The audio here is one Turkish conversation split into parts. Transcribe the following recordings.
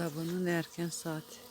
Sabahın erken saati.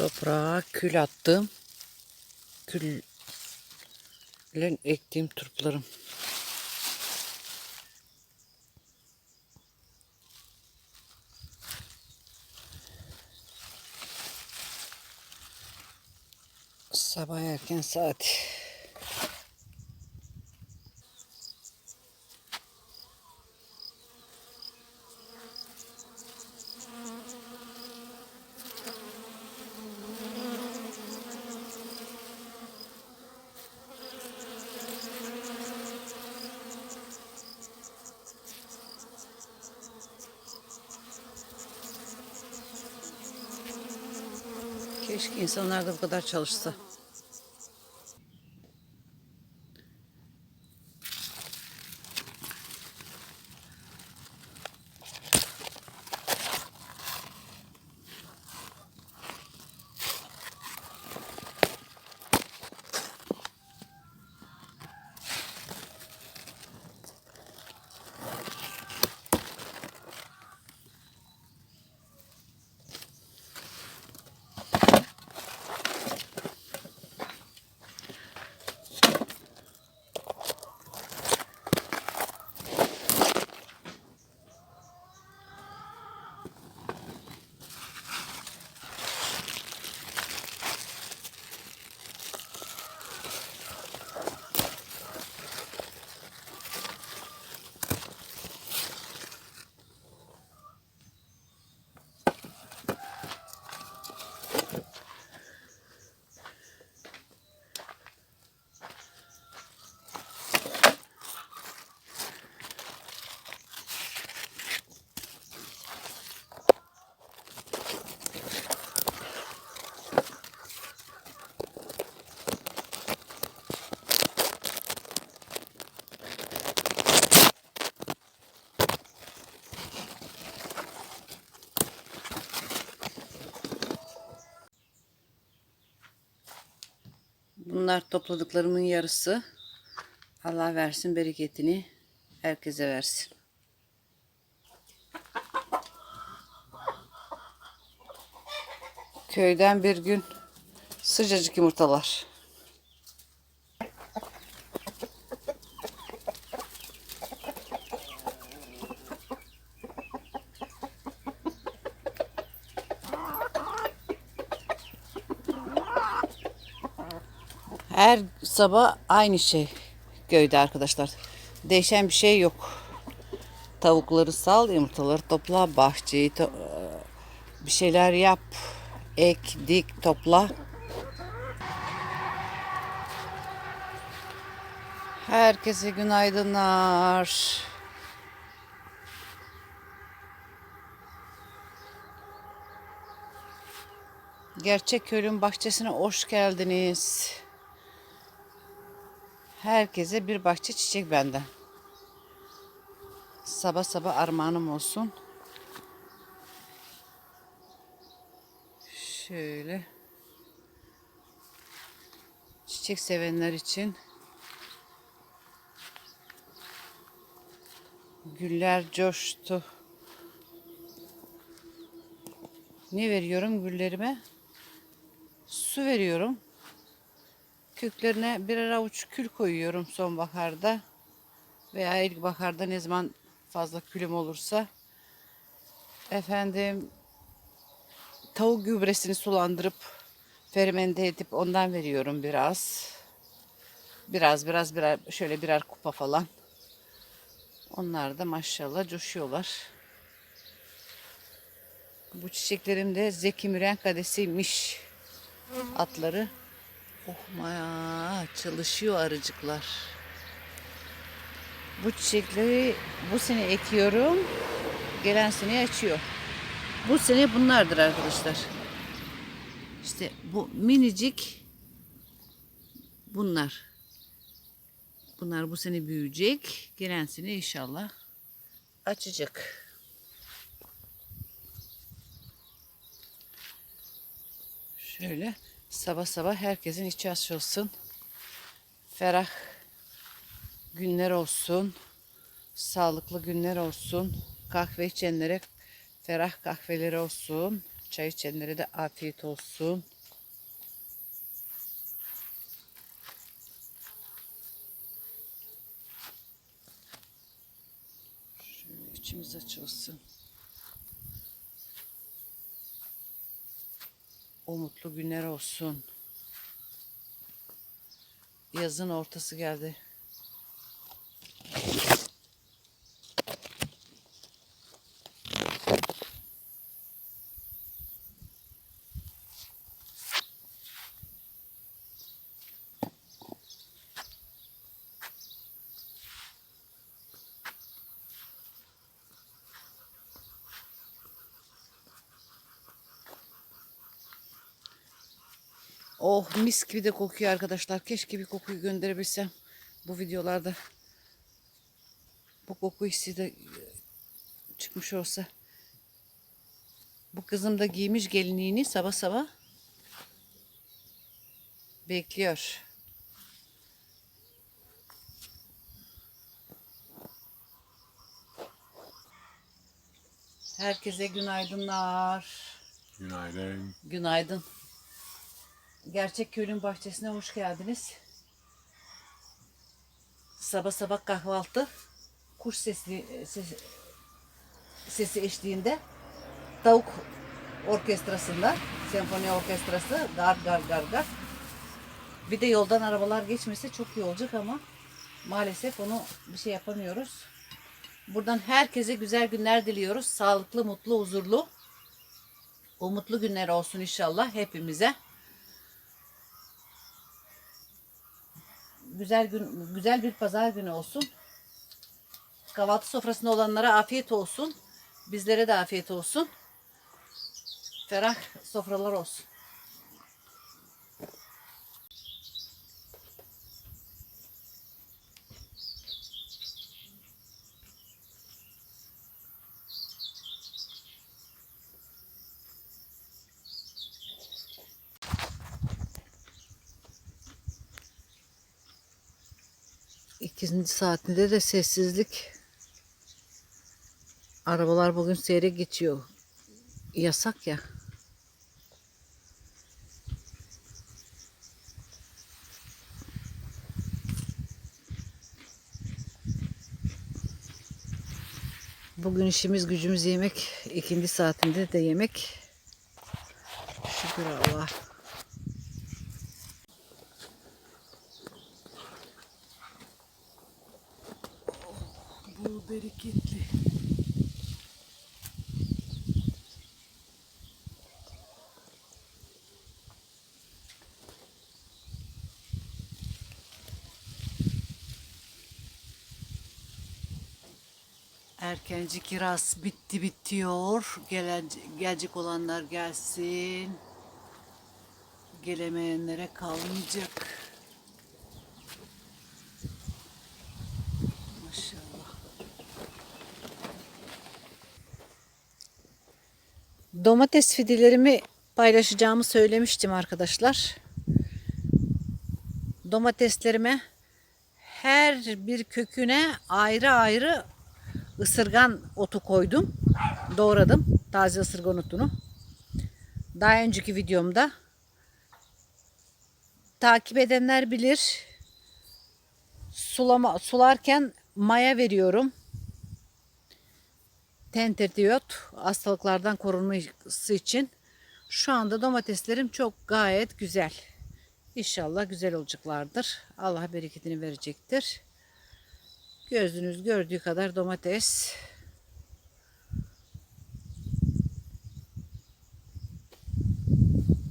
Toprağa kül attım. Külle ektiğim turplarım. Sabah erken saat. Keşke insanlar da bu kadar çalışsa. Bunlar topladıklarımın yarısı. Allah versin bereketini herkese versin. Köyden bir gün sıcacık yumurtalar. Her sabah aynı şey köyde arkadaşlar. Değişen bir şey yok. Tavukları sal, yumurtaları topla, bahçeyi to- bir şeyler yap, ek, dik, topla. Herkese günaydınlar. Gerçek Köy'ün bahçesine hoş geldiniz. Herkese bir bahçe çiçek benden. Sabah sabah armağanım olsun. Şöyle. Çiçek sevenler için güller coştu. Ne veriyorum güllerime? Su veriyorum. Köklerine birer avuç kül koyuyorum sonbaharda veya ilkbaharda ne zaman fazla külüm olursa. Efendim tavuk gübresini sulandırıp fermente edip ondan veriyorum biraz. Biraz biraz birer şöyle birer kupa falan. Onlar da maşallah coşuyorlar. Bu çiçeklerim de Zeki Müren kadesiymiş. Atları. Oh maya çalışıyor arıcıklar. Bu çiçekleri bu sene ekiyorum. Gelen sene açıyor. Bu sene bunlardır arkadaşlar. İşte bu minicik bunlar. Bunlar bu sene büyüyecek. Gelen sene inşallah açacak. Şöyle sabah sabah herkesin içi açılsın. Ferah günler olsun. Sağlıklı günler olsun. Kahve içenlere ferah kahveleri olsun. Çay içenlere de afiyet olsun. Şöyle içimiz açılsın. O mutlu günler olsun. Yazın ortası geldi. Oh mis gibi de kokuyor arkadaşlar. Keşke bir kokuyu gönderebilsem bu videolarda. Bu koku hissi de e, çıkmış olsa. Bu kızım da giymiş gelinliğini sabah sabah. Bekliyor. Herkese günaydınlar. Günaydın. Günaydın. Gerçek Köy'ün bahçesine hoş geldiniz. Sabah sabah kahvaltı kuş sesli ses- sesi eşliğinde tavuk orkestrasında senfoni orkestrası gar gar gar gar. Bir de yoldan arabalar geçmese çok iyi olacak ama maalesef onu bir şey yapamıyoruz. Buradan herkese güzel günler diliyoruz. Sağlıklı, mutlu, huzurlu. O mutlu günler olsun inşallah hepimize. Güzel gün, güzel bir pazar günü olsun. Kahvaltı sofrasında olanlara afiyet olsun. Bizlere de afiyet olsun. Ferah sofralar olsun. İkinci saatinde de sessizlik. Arabalar bugün seyrek geçiyor. Yasak ya. Bugün işimiz gücümüz yemek. İkinci saatinde de yemek. Şükür Allah. Bu bereketli. Erkenci kiraz bitti bitiyor. Gelen, gelecek olanlar gelsin. Gelemeyenlere kalmayacak. Maşallah. Domates fidelerimi paylaşacağımı söylemiştim arkadaşlar. Domateslerime her bir köküne ayrı ayrı ısırgan otu koydum. Doğradım. Taze ısırgan otunu. Daha önceki videomda takip edenler bilir. Sulama sularken maya veriyorum. Tenterdiyot hastalıklardan korunması için. Şu anda domateslerim çok gayet güzel. İnşallah güzel olacaklardır. Allah bereketini verecektir. Gözünüz gördüğü kadar domates.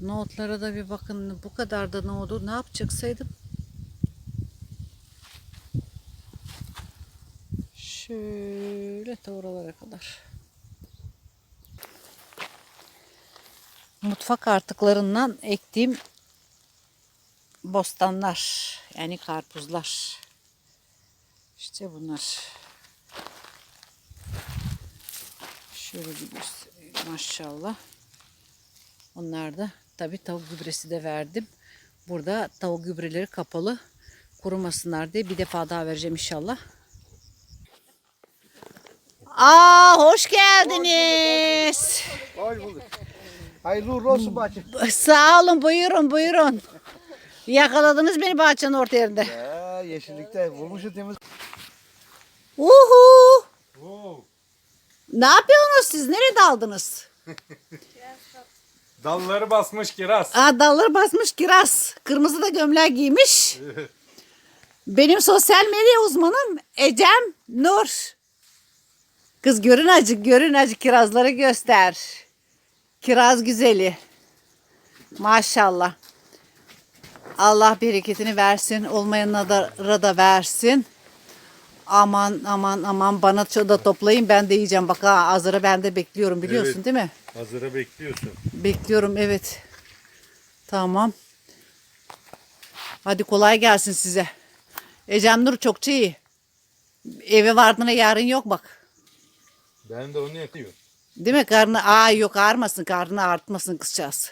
Nohutlara da bir bakın. Bu kadar da nohudu ne yapacaksaydım? Şöyle ta oralara kadar. Mutfak artıklarından ektiğim bostanlar. Yani karpuzlar. İşte bunlar. Şöyle bir göstereyim maşallah. Onlar da tabi tavuk gübresi de verdim. Burada tavuk gübreleri kapalı kurumasınlar diye bir defa daha vereceğim inşallah. Aa hoş geldiniz. Hoş bulduk. Hayırlı uğurlu olsun bahçe. Sağ olun buyurun buyurun. Yakaladınız beni bahçenin orta yerinde. Ya yeşillikte vurmuşu temiz. Uhu. Ne yapıyorsunuz siz? Nereye daldınız? Dalları basmış kiraz. Aa, dalları basmış kiraz. Kırmızı da gömlek giymiş. Benim sosyal medya uzmanım Ecem Nur. Kız görün acık görün acık kirazları göster. Kiraz güzeli. Maşallah. Allah bereketini versin. Olmayanlara da, da versin. Aman aman aman bana da toplayın ben de yiyeceğim. Bak ha hazıra ben de bekliyorum biliyorsun Evet. değil mi? Hazıra bekliyorsun. Bekliyorum evet. Tamam. Hadi kolay gelsin size. Ecem Nur çok iyi. Eve vardığına yarın yok bak. Ben de onu yapıyorum. Değil mi? Karnı aa yok ağrımasın. Karnı artmasın kızcağız.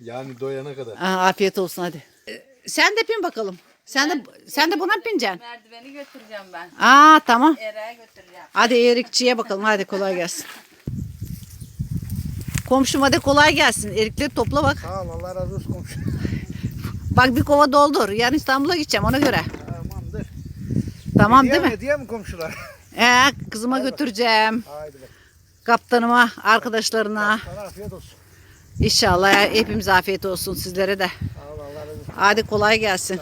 Yani doyana kadar. Aa, afiyet olsun hadi. Ee, Sen de pin bakalım. Sen de sen de buna mı bineceksin? Merdiveni götüreceğim ben. Aa tamam. Eray'a götüreceğim. Hadi erikçiye bakalım. Hadi kolay gelsin. Komşum hadi kolay gelsin. Erikleri topla bak. Sağ ol Allah razı olsun komşu. Bak bir kova doldur. Yarın İstanbul'a gideceğim ona göre. Tamamdır. Tamam Hediye değil mi? Hediye mi komşular? Ee, kızıma götüreceğim. Haydi bak. Kaptanıma, arkadaşlarına. Sana afiyet olsun. İnşallah hepimiz afiyet olsun sizlere de. Hadi kolay gelsin.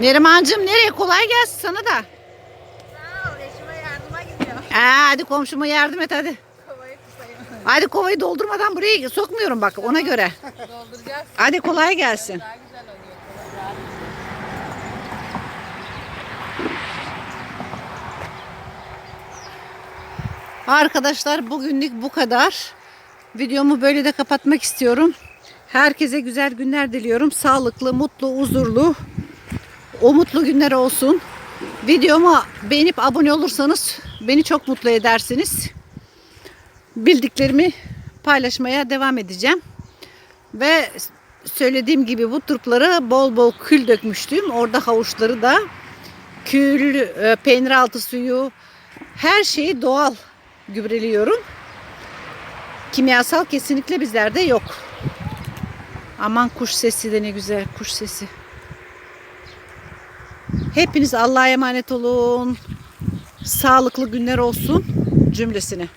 Nerimancığım nereye? Kolay gelsin sana da. Sağ ol. Eşime yardıma gidiyor. Aa, hadi komşuma yardım et hadi. Kovayı tutayım. Hadi kovayı doldurmadan buraya sokmuyorum bak ona göre. Dolduracağız. Hadi kolay gelsin. Daha güzel oluyor. Kolay rahat. Arkadaşlar bugünlük bu kadar. Videomu böyle de kapatmak istiyorum. Herkese güzel günler diliyorum. Sağlıklı, mutlu, huzurlu, o mutlu günler olsun. Videomu beğenip abone olursanız beni çok mutlu edersiniz. Bildiklerimi paylaşmaya devam edeceğim. Ve söylediğim gibi bu turpları bol bol kül dökmüştüm. Orada havuçları da kül, e, peynir altı suyu, her şeyi doğal gübreliyorum. Kimyasal kesinlikle bizlerde yok. Aman kuş sesi de ne güzel kuş sesi. Hepiniz Allah'a emanet olun. Sağlıklı günler olsun cümlesine.